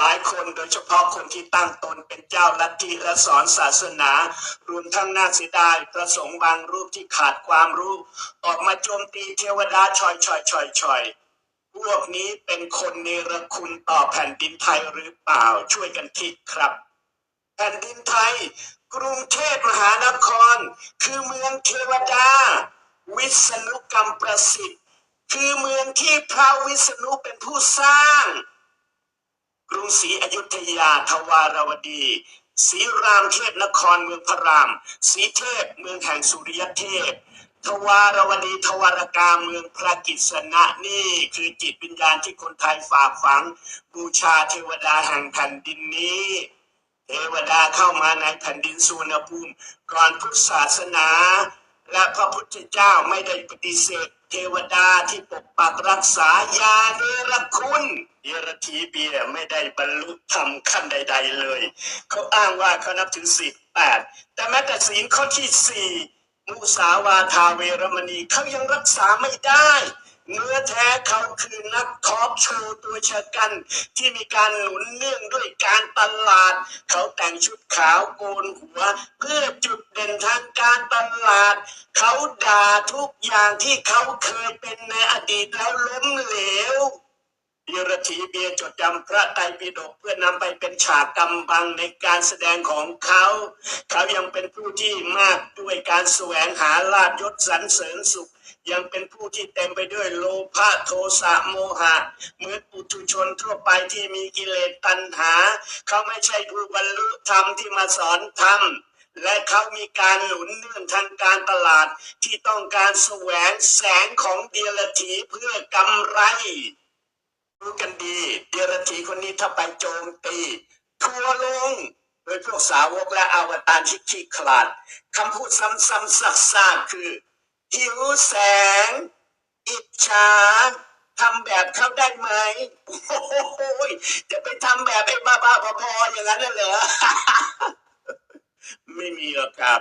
หลายคนโดยเฉพาะคนที่ตั้งตนเป็นเจ้าลัทธิและสอนศาสนารวมทั้งน่าเสียดายพระสงฆ์บางรูปที่ขาดความรู้ ออกมาโจมตีเทวดาชอยชอยชอยชอยพวกนี้เป็นคนเนรคุณต่อแผ่นดินไทยหรือเปล่าช่วยกันคิดครับ แผ่นดินไทย กรุงเทพมหานคร คือเมืองเทวดา วิษณุกรรมประสิทธิ์ คือเมืองที่พระวิษณุเป็นผู้สร้าง กรุงศรีอยุธยาทวารวดีศรีรามเทพนครเมืองพระรามศรีเทพเมืองแห่งสุริยเทพทวารวดีทวารกาเมืองพระกิษณะนี่คือจิตวิญญาณที่คนไทยฝากฝัง บูชาเทวดาแห่งแผ่นดินนี้เทวดาเข้ามาในแผ่นดินสุวรรณภูมิก่อนพุทธศาสนา และพระพุทธเจ้าไม่ได้ปฏิเสธ เทวดาที่ปกปักรักษายาเนรคุณ ยรธีเบียไม่ได้บรรลุธรรมขั้นใด ๆ เลย เขาอ้างว่าเขานับถือศีลแปดแต่แม้แต่ศีลข้อที่สี่มุสาวาทาเวรมณีเขายังรักษาไม่ได้เนื้อแท้เขาคือนักทอล์กโชว์ตัวชะกัน ที่มีการหนุนเนื่องด้วยการตลาด เขาแต่งชุดขาวโกนหัว เพื่อจุดเด่นทางการตลาด เขาด่าทุกอย่างที่เขาเคยเป็นในอดีตแล้วล้มเหลว เยรธีเบียจดจำพระไตรปิฎกเพื่อนำไปเป็นฉากกำบังในการแสดงของเขา เขายังเป็นผู้ที่มากด้วยการแสวงหาลาภยศสรรเสริญสุข ยังเป็นผู้ที่เต็มไปด้วยโลภะโทสะโมหะ เหมือนปุถุชนทั่วไปที่มีกิเลสตัณหา เขาไม่ใช่ผู้บรรลุธรรมที่มาสอนธรรมและเขามีการหนุนเนื่องทางการตลาดที่ต้องการแสวงแสงของเดียรถีเพื่อกำไร รู้กันดี เดียรถีคนนี้ถ้าไปโจมตี ทัวร์ลง โดยพวกสาวกและอวตารที่ขี้ขลาดคำพูดซ้ำๆซักๆคือ หิวแสง อิจฉาทำแบบเขาได้ไหมโอ้ยจะไปทำแบบไอ้บ้าๆพอๆอย่างนั้นเหรอ ไม่มีหรอกครับ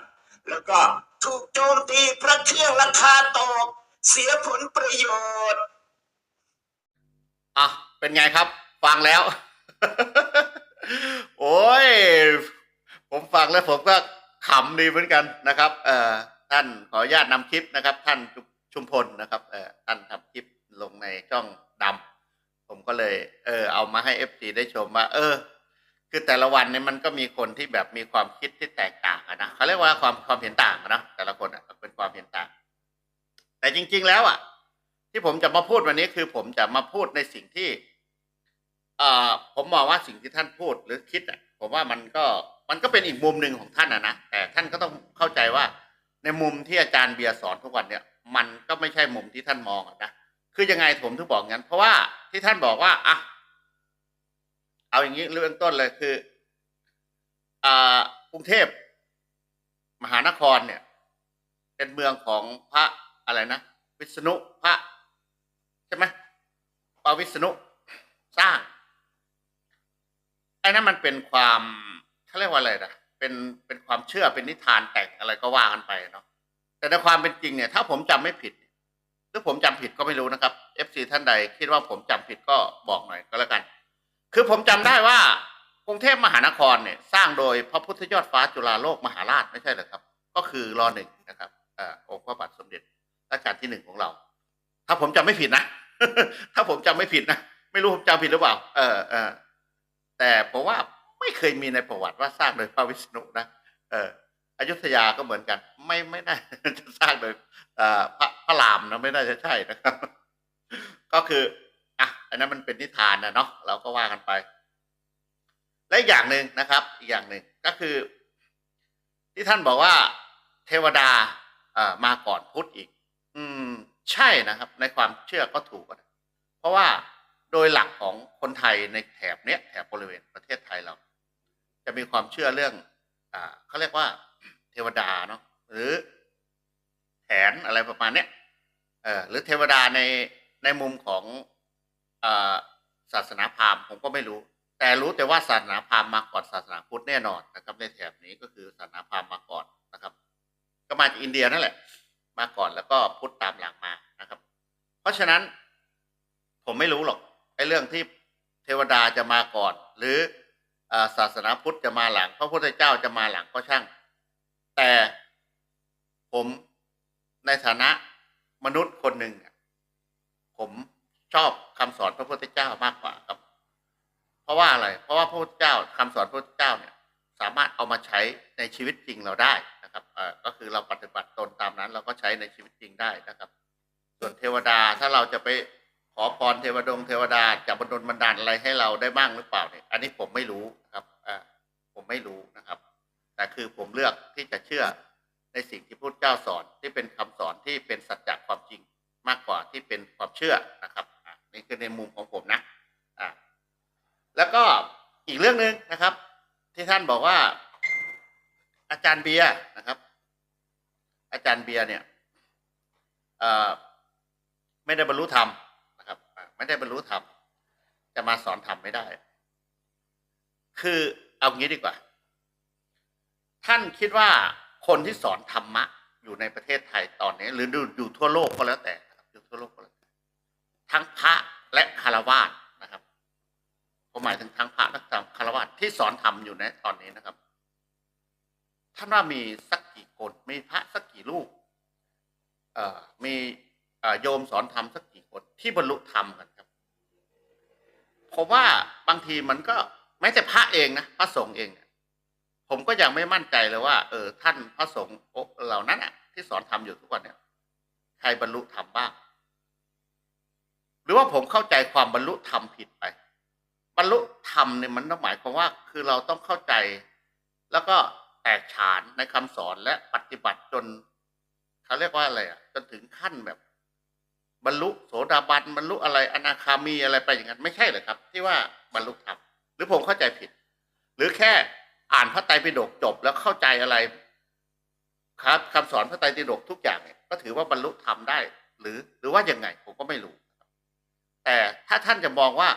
แล้วก็ถูกโจมตีพระเครื่องราคาตก เสียผลประโยชน์ อะเป็นไงครับ ฟังแล้ว โอ้ย ผมฟังแล้วผมก็ขำดีเหมือนกันนะครับ เอ่อท่านขออนุญาตนำคลิปนะครับ ท่านชุมพลนะครับ เอ่อท่านทำคลิปลงในช่องดำผมก็เลย เออ เอามาให้เอฟซีได้ชมว่า เออ คือแต่ละวันเนี่ยมันก็มีคนที่แบบมีความคิดที่แตกต่างนะเขาเรียกว่าความความเห็นต่างนะแต่ละคนอะเป็นความเห็นต่าง แต่จริง ๆ แล้วอะ ที่ผมจะมาพูดวันนี้คือผมจะมาพูดในสิ่งที่เอ่อผมมองว่าสิ่งที่ท่านพูดหรือคิดอะผมว่ามันก็มันก็เป็นอีกมุมหนึ่งของท่านอะนะแต่ท่านก็ต้องเข้าใจว่า ในมุมที่อาจารย์เบียร์สอนทุกวันเนี่ย มันก็ไม่ใช่มุมที่ท่านมองนะคือยังไงผมถึงบอกงั้น เพราะว่าที่ท่านบอกว่าอะเอาอย่างนี้เรื่องต้นเลยคืออ่ากรุงเทพมหานครเนี่ย เป็นเมืองของพระอะไรนะวิษณุพระ ใช่ไหมพระวิษณุสร้างไอ้นั้นมันเป็นความเขาเรียกว่าอะไรนะเป็นเป็นความเชื่อเป็นนิทานแต่งอะไรก็ว่ากันไปเนาะแต่ในความเป็นจริงเนี่ยถ้าผมจำไม่ผิดหรือผมจำผิดก็ไม่รู้นะครับ FC ท่านใดคิดว่าผมจำผิดก็บอกหน่อยก็แล้วกัน คือผมจำได้ว่ากรุงเทพมหานครเนี่ยสร้างโดยพระพุทธยอดฟ้าจุฬาโลกมหาราชไม่ใช่เหรอครับ ก็คือรอหนึ่งนะครับอ่าองค์พระบาทสมเด็จรัชกาลที่หนึ่งของเรา ถ้าผมจำไม่ผิดนะ ถ้าผมจำไม่ผิดนะ ไม่รู้ผมจำผิดหรือเปล่า เออเออแต่ผมว่าไม่เคยมีในประวัติว่าสร้างโดยพระวิษณุนะ เอออยุธยาก็เหมือนกัน ไม่ไม่น่าจะสร้างโดยพระพระรามนะไม่น่าจะใช่นะครับ ก็คืออะอันนั้นมันเป็นนิทานนะเนาะเราก็ว่ากันไป และอีกอย่างหนึ่งนะครับ อีกอย่างหนึ่งก็คือ ที่ท่านบอกว่า เทวดาเอ่อมาก่อนพุทธอีก อืม ใช่นะครับ ในความเชื่อก็ถูกนะเพราะว่าโดยหลักของคนไทยในแถบเนี้ยแถบบริเวณประเทศไทยเรา จะมีความเชื่อเรื่อง อ่าเขาเรียกว่าเทวดาเนาะหรือแผนอะไรประมาณเนี้ยเออหรือเทวดาในในมุมของอ่าศาสนาพราหมณ์ผมก็ไม่รู้ แต่รู้แต่ว่าศาสนาพราหมณ์มาก่อนศาสนาพุทธแน่นอนนะครับ ในแถบนี้ก็คือศาสนาพราหมณ์มาก่อนนะครับ ก็มาจากอินเดียนั่นแหละ มาก่อนแล้วก็พุทธตามหลังมานะครับ เพราะฉะนั้น ผมไม่รู้หรอกไอ้เรื่องที่เทวดาจะมาก่อน หรืออศาสนาพุทธจะมาหลังพระพุทธเจ้าจะมาหลังก็ช่าง แต่ผมในฐานะมนุษย์คนหนึ่งผมชอบคำสอนพระพุทธเจ้ามากกว่าครับ เพราะว่าอะไร เพราะว่าพระพุทธเจ้าคำสอนพระพุทธเจ้าเนี่ย สามารถเอามาใช้ในชีวิตจริงเราได้ นะครับก็คือเราปฏิบัติตนตามนั้น เราก็ใช้ในชีวิตจริงได้นะครับ ส่วนเทวดาถ้าเราจะไปขอพรเทวดงเทวดาจะบันดลบันดาลอะไรให้เราได้บ้างหรือเปล่าเนี่ย อันนี้ผมไม่รู้นะครับผมไม่รู้นะครับ แต่คือผมเลือกที่จะเชื่อในสิ่งที่พุทธเจ้าสอนที่เป็นคำสอนที่เป็นสัจจะความจริงมากกว่าที่เป็นความเชื่อนะครับนี่คือในมุมของผมนะอ่าแล้วก็อีกเรื่องหนึ่งนะครับ ที่ท่านบอกว่า อาจารย์เบียร์นะครับ อาจารย์เบียร์เนี่ยไม่ได้บรรลุธรรมนะครับไม่ได้บรรลุธรรมจะมาสอนธรรมไม่ได้ คือเอางี้ดีกว่า ท่านคิดว่าคนที่สอนธรรมะ อยู่ในประเทศไทยตอนนี้ หรืออยู่ทั่วโลกก็แล้วแต่อยู่ทั่วโลกก็แล้วแต่ทั้งพระและคารวาสนะครับผมหมายถึงทั้งพระและคารวาสที่สอนธรรมอยู่ในตอนนี้นะครับ ท่านว่ามีสักกี่คนมีพระสักกี่รูปเอ่อมีโยมสอนธรรมสักกี่คนที่บรรลุธรรมกันครับผมว่าบางทีมันก็แม้แต่พระเองนะพระสงฆ์เองผมก็ยังไม่มั่นใจเลยว่า เออ ท่านพระสงฆ์เหล่านั้นอะ ที่สอนธรรมอยู่ทุกวันเนี่ยใครบรรลุธรรมบ้าง หรือว่าผมเข้าใจความบรรลุธรรมผิดไป บรรลุธรรมเนี่ยมันต้องหมายความว่า คือเราต้องเข้าใจ แล้วก็ ตกฉานในคำสอนและปฏิบัติจนเขาเรียกว่าอะไรอะจนถึงขั้นแบบ บรรลุโสดาบันบรรลุอะไรอนาคามีอะไรไปอย่างนั้นไม่ใช่เหรอครับ ที่ว่าบรรลุธรรมหรือผมเข้าใจผิด หรือแค่อ่านพระไตรปิฎกจบแล้วเข้าใจอะไร ครับคำสอนพระไตรปิฎกทุกอย่างเนี่ยก็ถือว่าบรรลุธรรมได้ หรือหรือว่ายังไงผมก็ไม่รู้ แต่ถ้าท่านจะมองว่า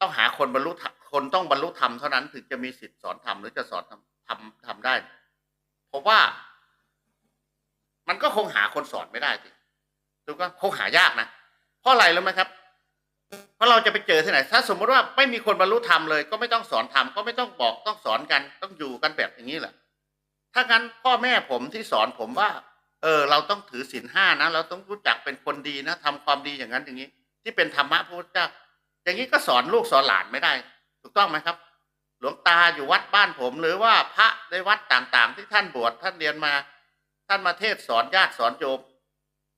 ต้องหาคนบรรลุคนต้องบรรลุธรรมเท่านั้นถึงจะมีสิทธิ์สอนธรรมหรือจะสอนทำ ทำทำได้ผมว่า มันก็คงหาคนสอนไม่ได้สิถูกก็คงหายากนะเพราะอะไรรู้ไหมครับ เพราะเราจะไปเจอที่ไหน ถ้าสมมติว่าไม่มีคนบรรลุธรรมเลย ก็ไม่ต้องสอนธรรมก็ไม่ต้องบอกต้องสอนกัน ต้องอยู่กันแบบอย่างนี้แหละถ้างั้นพ่อแม่ผมที่สอนผมว่า เออ เราต้องถือศีลห้านะเราต้องรู้จักเป็นคนดีนะทำความดีอย่างนั้นอย่างนี้ ที่เป็นธรรมะพระพุทธเจ้าอย่างนี้ก็สอนลูกสอนหลานไม่ได้ ถูกต้องไหมครับ หลวงตาอยู่วัดบ้านผม หรือว่าพระในวัดต่างๆ ที่ท่านบวชท่านเรียนมา ท่านมาเทศสอนญาติสอนโยม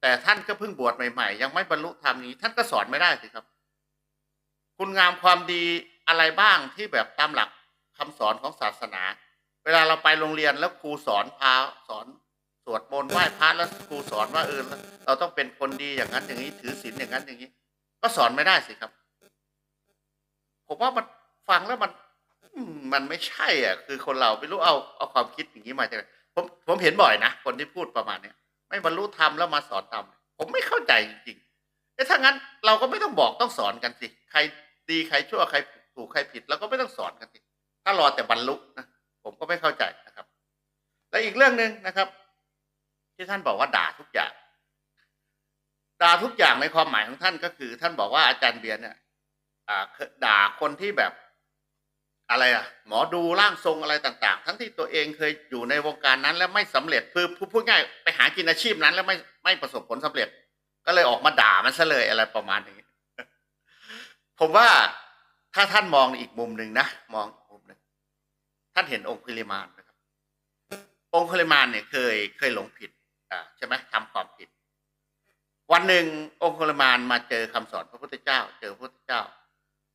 แต่ท่านก็เพิ่งบวชใหม่ๆ ยังไม่บรรลุธรรมนี้ ท่านก็สอนไม่ได้สิครับ คุณงามความดีอะไรบ้างที่แบบตามหลักคำสอนของศาสนา เวลาเราไปโรงเรียนแล้วครูสอนพาสอนสวดมนต์ไหว้พระแล้วครูสอนว่าเออเราต้องเป็นคนดีอย่างนั้นอย่างนี้ถือศีลอย่างนั้นอย่างนี้ ก็สอนไม่ได้สิครับ ผมว่ามันฟังแล้วมัน อืมมันไม่ใช่อะ คือคนเราไม่รู้เอาเอาความคิดอย่างนี้มาจากไหนผมผมเห็นบ่อยนะ คนที่พูดประมาณเนี้ยไม่บรรลุธรรมแล้วมาสอนธรรมผมไม่เข้าใจจริงๆเอ๊ะถ้างั้นเราก็ไม่ต้องบอกต้องสอนกันสิ ใครดีใครชั่วใครถูกใครผิดเราก็ไม่ต้องสอนกันสิ ถ้ารอแต่บรรลุนะผมก็ไม่เข้าใจนะครับ และอีกเรื่องหนึ่งนะครับ ที่ท่านบอกว่าด่าทุกอย่างด่าทุกอย่างในความหมายของท่านก็คือ ท่านบอกว่าอาจารย์เบียร์เนี่ยอ่าด่าคนที่แบบ อะไรอะ หมอดูร่างทรงอะไรต่าง ๆ ทั้งที่ตัวเองเคยอยู่ในวงการนั้น แล้วไม่สำเร็จคือพูดพูดง่ายไปหากินอาชีพนั้น แล้วไม่ไม่ประสบผลสำเร็จ ก็เลยออกมาด่ามันซะเลยอะไรประมาณนี้ผมว่าถ้าท่านมองอีกมุมหนึ่งนะมองอีกมุมหนึ่งท่านเห็นองค์คุลิมานนะครับ องค์คุลิมานเนี่ยเคยเคยหลงผิด อ่าใช่ไหมทำความผิด วันหนึ่งองค์คุลิมานมาเจอคำสอนพระพุทธเจ้า เจอพระพุทธเจ้า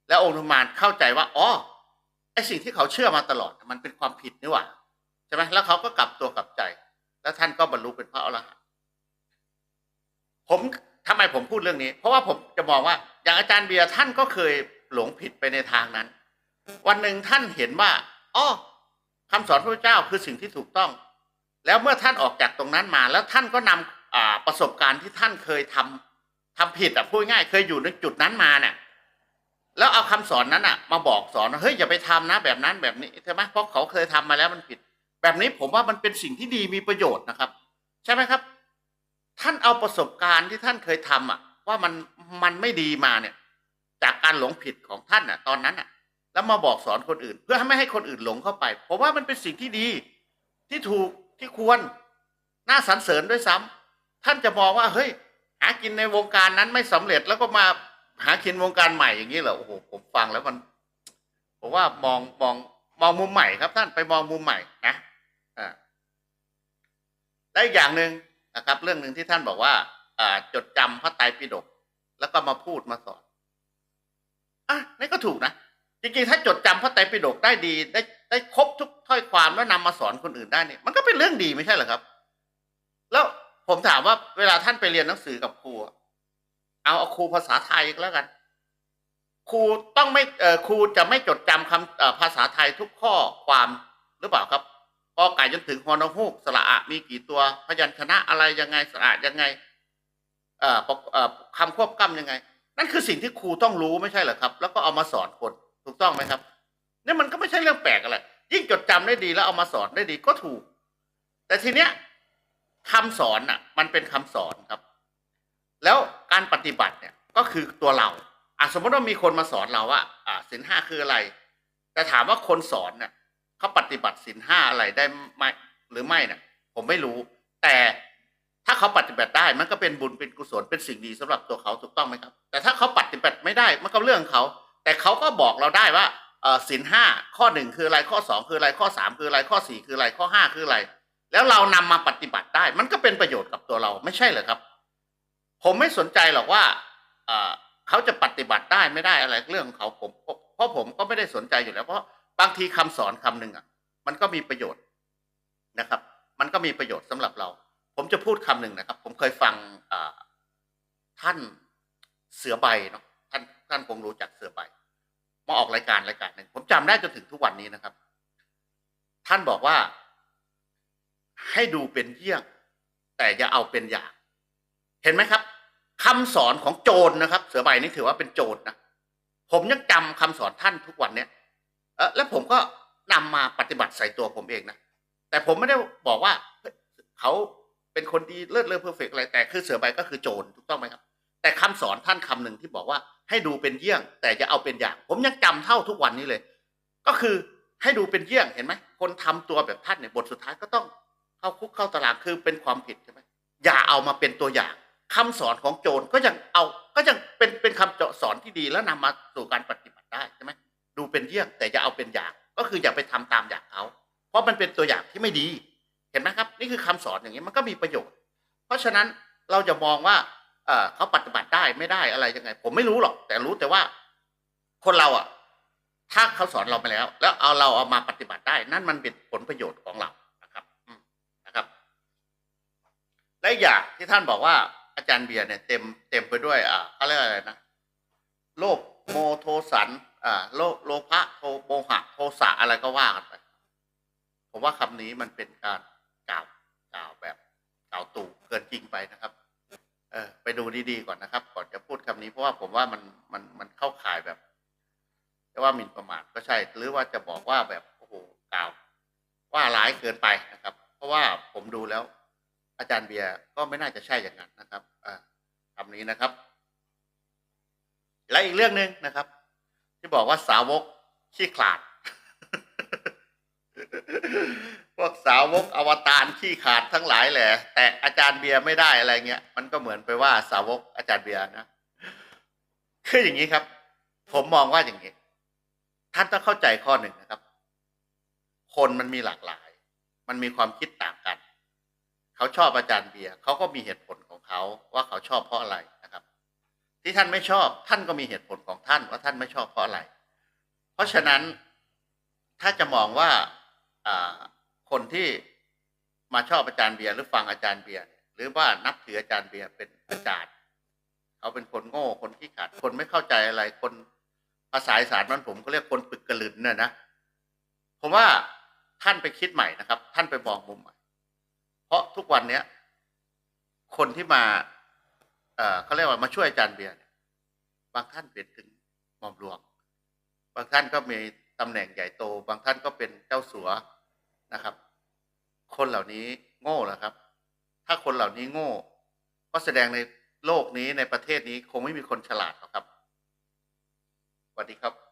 แล้วองค์คุลิมานเข้าใจว่าอ๋อ ไอสิ่งที่เขาเชื่อมาตลอดมันเป็นความผิดนี่หว่าใช่ไหมแล้วเขาก็กลับตัวกลับใจ แล้วท่านก็บรรลุเป็นพระอรหันต์ผมทำไมผมพูดเรื่องนี้ เพราะว่าผมจะมองว่า อย่างอาจารย์เบียร์ท่านก็เคยหลงผิดไปในทางนั้น วันหนึ่งท่านเห็นว่าอ๋อคำสอนพระเจ้าคือสิ่งที่ถูกต้อง แล้วเมื่อท่านออกจากตรงนั้นมา แล้วท่านก็นำอ่าประสบการณ์ที่ท่านเคยทำทำผิดอะพูดง่ายเคยอยู่ในจุดนั้นมาเนี่ย แล้วเอาคำสอนนั้นอะมาบอกสอนว่าเฮ้ยอย่าไปทำนะแบบนั้นแบบนี้ใช่ไหมเพราะเขาเคยทำมาแล้วมันผิด แบบนี้ผมว่ามันเป็นสิ่งที่ดีมีประโยชน์นะครับ ใช่ไหมครับ ท่านเอาประสบการณ์ที่ท่านเคยทำอะ ว่ามันมันไม่ดีมาเนี่ย จากการหลงผิดของท่านน่ะ ตอนนั้นน่ะ แล้วมาบอกสอนคนอื่น เพื่อไม่ให้คนอื่นหลงเข้าไปผมว่ามันเป็นสิ่งที่ดีที่ถูกที่ควรน่าสรรเสริญด้วยซ้ำท่านจะมองว่าเฮ้ยหากินในวงการนั้นไม่สำเร็จแล้วก็มา หากินวงการใหม่อย่างนี้เหรอโอ้โหผมฟังแล้วมันผมว่ามองมองมองมุมใหม่ครับท่านไปมองมุมใหม่นะอ่าและอีกอย่างหนึ่งนะครับ เรื่องหนึ่งที่ท่านบอกว่าอ่าจดจำพระไตรปิฎกแล้วก็มาพูดมาสอนอะนี่ก็ถูกนะจริงๆถ้าจดจำพระไตรปิฎกได้ดี ได้ได้ครบทุกถ้อยความแล้วนำมาสอนคนอื่นได้เนี่ยมันก็เป็นเรื่องดีไม่ใช่เหรอครับ แล้วผมถามว่าเวลาท่านไปเรียนหนังสือกับครู เอาครูภาษาไทยก็แล้วกัน ครูต้องไม่ครูจะไม่จดจำคำภาษาไทยทุกข้อความหรือเปล่าครับกอไก่จนถึงฮอนอฮูกสระอะมีกี่ตัว พยัญชนะอะไรยังไงสระยังไงเอ่อคำควบกล้ำยังไง นั่นคือสิ่งที่ครูต้องรู้ไม่ใช่เหรอครับ แล้วก็เอามาสอนคนถูกต้องไหมครับนี่มันก็ไม่ใช่เรื่องแปลกอะไรยิ่งจดจำได้ดีแล้วเอามาสอนได้ดีก็ถูก แต่ทีเนี้ยคำสอนอะ มันเป็นคำสอนครับ แล้วการปฏิบัติเนี่ยก็คือตัวเราอะสมมติว่ามีคนมาสอนเราว่าอ่าศีลห้าคืออะไร แต่ถามว่าคนสอนเนี่ยเขาปฏิบัติศีลห้าอะไรได้ไหมหรือไม่เนี่ยผมไม่รู้ แต่ถ้าเขาปฏิบัติได้มันก็เป็นบุญเป็นกุศลเป็นสิ่งดีสำหรับตัวเขาถูกต้องไหมครับ แต่ถ้าเขาปฏิบัติไม่ได้มันก็เรื่องเขา แต่เขาก็บอกเราได้ว่าเออศีลห้าข้อหนึ่งคืออะไรข้อสองคืออะไรข้อสามคืออะไรข้อสี่คืออะไรข้อห้าคืออะไร แล้วเรานำมาปฏิบัติได้ มันก็เป็นประโยชน์กับตัวเราไม่ใช่เหรอครับ ผมไม่สนใจหรอกว่าเขาจะปฏิบัติได้ไม่ได้อะไรเรื่องของเขาผมเพราะผมก็ไม่ได้สนใจอยู่แล้วเพราะบางทีคำสอนคำหนึ่งอะ มันก็มีประโยชน์นะครับ มันก็มีประโยชน์สำหรับเรา ผมจะพูดคำหนึ่งนะครับ ผมเคยฟังท่านเสือใบเนาะท่านท่านคงรู้จักเสือใบมาออกรายการรายการหนึ่งผมจำได้จนถึงทุกวันนี้นะครับ ท่านบอกว่าให้ดูเป็นเยี่ยง แต่อย่าเอาเป็นอย่าง เห็นไหมครับคำสอนของโจรนะครับ เสือใบนี่ถือว่าเป็นโจรนะผมยังจำคำสอนท่านทุกวันเนี้ยเออแล้วผมก็นำมาปฏิบัติใส่ตัวผมเองนะแต่ผมไม่ได้บอกว่าเขาเป็นคนดีเลิศเลอเพอร์เฟกอะไรแต่คือเสือใบก็คือโจรถูกต้องไหมครับ แต่คำสอนท่านคำหนึ่งที่บอกว่าให้ดูเป็นเยี่ยง แต่อย่าเอาเป็นอย่าง ผมยังจำเท่าทุกวันนี้เลย ก็คือให้ดูเป็นเยี่ยงเห็นไหมคนทำตัวแบบท่านเนี่ยบทสุดท้ายก็ต้องเข้าคุกเข้าตารางคือเป็นความผิดใช่ไหมอย่าเอามาเป็นตัวอย่าง คำสอนของโจรก็ยังเอาก็ยังเป็นเป็นคำเจาะสอนที่ดีแล้วนำมาสู่การปฏิบัติได้ใช่ไหมดูเป็นเยี่ยงแต่อย่าเอาเป็นอย่าง ก็คืออย่าไปทำตามอย่างเขาเพราะมันเป็นตัวอย่างที่ไม่ดี เห็นไหมครับ นี่คือคำสอนอย่างนี้มันก็มีประโยชน์ เพราะฉะนั้นเราจะมองว่าเออเขาปฏิบัติได้ไม่ได้อะไรยังไง ผมไม่รู้หรอก แต่รู้แต่ว่าคนเราอะ ถ้าเขาสอนเราไปแล้ว แล้วเอาเราเอามาปฏิบัติได้ นั่นมันเป็นผลประโยชน์ของเรานะครับนะครับ และอย่างที่ท่านบอกว่า อาจารย์เบียร์เนี่ยเต็มเต็มไปด้วย อ่าเขาเรียกอะไรนะโลภโมโทสัน อ่าโลโลภะโทโมหะโทสะอะไรก็ว่ากันไปผมว่าคำนี้มันเป็นการกล่าวกล่าวแบบกล่าวตู่เกินจริงไปนะครับ เออไปดูดีๆก่อนนะครับ ก่อนจะพูดคำนี้เพราะว่าผมว่ามันมันมันเข้าข่ายแบบจะว่าหมิ่นประมาทก็ใช่ หรือว่าจะบอกว่าแบบโอ้โหกล่าว ว่าร้ายเกินไปนะครับ เพราะว่าผมดูแล้ว อาจารย์เบียร์ก็ไม่น่าจะใช่อย่างนั้นนะครับคำนี้นะครับ และอีกเรื่องหนึ่งนะครับ ที่บอกว่าสาวกขี้ขลาด พวกสาวกอวตารขี้ขาดทั้งหลายแหละ แต่อาจารย์เบียร์ไม่ได้อะไรเงี้ย มันก็เหมือนไปว่าสาวกอาจารย์เบียร์นะคืออย่างนี้ครับ ผมมองว่าอย่างนี้ ท่านต้องเข้าใจข้อหนึ่งนะครับ คนมันมีหลากหลาย มันมีความคิดต่าง เขาชอบอาจารย์เบียร์เขาก็มีเหตุผลของเขาว่าเขาชอบเพราะอะไรนะครับ ที่ท่านไม่ชอบท่านก็มีเหตุผลของท่านว่าท่านไม่ชอบเพราะอะไร เพราะฉะนั้นถ้าจะมองว่าคนที่มาชอบอาจารย์เบียร์หรือฟังอาจารย์เบียร์หรือว่านับถืออาจารย์เบียร์เป็นอาจารย์เขาเป็นคนโง่คนขี้ขลาดคนไม่เข้าใจอะไรคนภาษาอีสานมันผมก็เรียกคนปึกกระลืนเนี่ยนะผมว่าท่านไปคิดใหม่นะครับ ท่านไปมองมุมใหม่ เพราะทุกวันเนี้ย คนที่มา เอ่อเขาเรียกว่ามาช่วยอาจารย์เบียร์เนี่ยบางท่านเป็นถึงหม่อมหลวง บางท่านก็มีตำแหน่งใหญ่โต บางท่านก็เป็นเจ้าสัวนะครับ คนเหล่านี้โง่เหรอครับ ถ้าคนเหล่านี้โง่ก็แสดงในโลกนี้ในประเทศนี้คงไม่มีคนฉลาดหรอกครับสวัสดีครับ